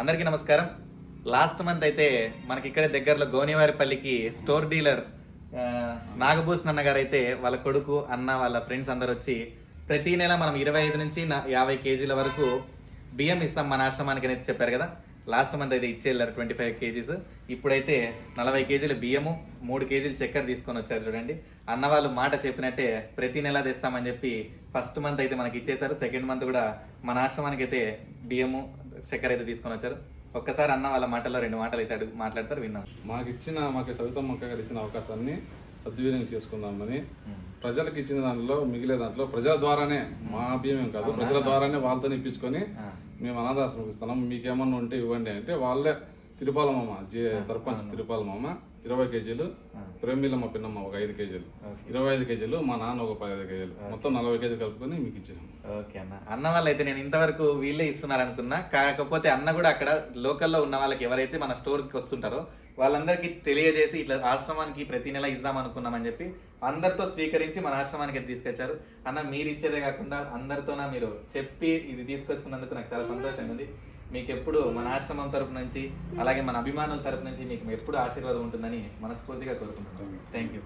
అందరికీ నమస్కారం. Last month అయితే మనకి ఇక్కడే దగ్గరలో గోనివారిపల్లికి స్టోర్ డీలర్ నాగభూషణ్ అన్న గారు అయితే వాళ్ళ కొడుకు అన్న వాళ్ళ ఫ్రెండ్స్ అందరు వచ్చి ప్రతి నెల మనం ఇరవై ఐదు నుంచి యాభై కేజీల వరకు బియ్యం ఇస్తాం మన ఆశ్రమానికి అనేది చెప్పారు కదా. లాస్ట్ మంత్ అయితే ఇచ్చి వెళ్ళారు ట్వంటీ ఫైవ్ కేజీస్. ఇప్పుడైతే నలభై కేజీల బియ్యము మూడు కేజీలు చక్కెర తీసుకొని వచ్చారు చూడండి. అన్న వాళ్ళు మాట చెప్పినట్టే ప్రతి నెల తెస్తామని చెప్పి ఫస్ట్ మంత్ అయితే మనకి ఇచ్చేసారు సెకండ్ మంత్ కూడా మన ఆశ్రమానికి అయితే బియ్యము చక్కెర అయితే తీసుకొని వచ్చారు. ఒక్కసారి అన్న వాళ్ళ మాటల్లో రెండు మాటలు అయితే అడుగు మాట్లాడతారు విన్నాం. మాకు ఇచ్చిన మాకు సవితమ్మ గారు ఇచ్చిన అవకాశాన్ని సద్వినియోగం చేసుకుందామని ప్రజలకు ఇచ్చిన దాంట్లో మిగిలే దాంట్లో ప్రజల ద్వారానే మా బియ్యం కాదు ప్రజల ద్వారానే వాళ్ళతో ఇప్పించుకొని. మేము అనాథాశ్రమం ఇస్తున్నాం. మీకు ఏమన్నా ఉంటే ఇవ్వండి అంటే వాళ్ళే తిరుపాలమ్మ జే సర్పంచ్ తిరుపాలమ్మ ఇరవై కేజీలు ప్రేమిలమ్మ పిన్నమ్మ ఒక ఐదు కేజీలు. ఇరవై ఐదు కేజీలు మా నాన్న ఒక పదిహేను కేజీలు. మొత్తం నలభై కేజీలు కలుపుకొని మీకు ఇచ్చేసాం ఓకే అన్న. అన్న వాళ్ళు అయితే నేను ఇంతవరకు వీళ్ళే ఇస్తున్నారు అనుకున్నా కాకపోతే అన్న కూడా అక్కడ లోకల్లో ఉన్న వాళ్ళకి ఎవరైతే మన స్టోర్కి వస్తుంటారో వాళ్ళందరికీ తెలియజేసి ఇట్లా ఆశ్రమానికి ప్రతి నెల ఇద్దాం అనుకున్నామని చెప్పి అందరితో స్వీకరించి మన ఆశ్రమానికి తీసుకొచ్చారు. అన్న మీరు ఇచ్చేదే కాకుండా అందరితోన మీరు చెప్పి ఇది తీసుకొచ్చుకున్నందుకు నాకు చాలా సంతోషంగా ఉంది. మీకు ఎప్పుడు మన ఆశ్రమం తరపు నుంచి అలాగే మన అభిమానుల తరపు నుంచి మీకు ఎప్పుడు ఆశీర్వాదం ఉంటుందని మనస్ఫూర్తిగా కోరుకుంటున్నాను థ్యాంక్ యూ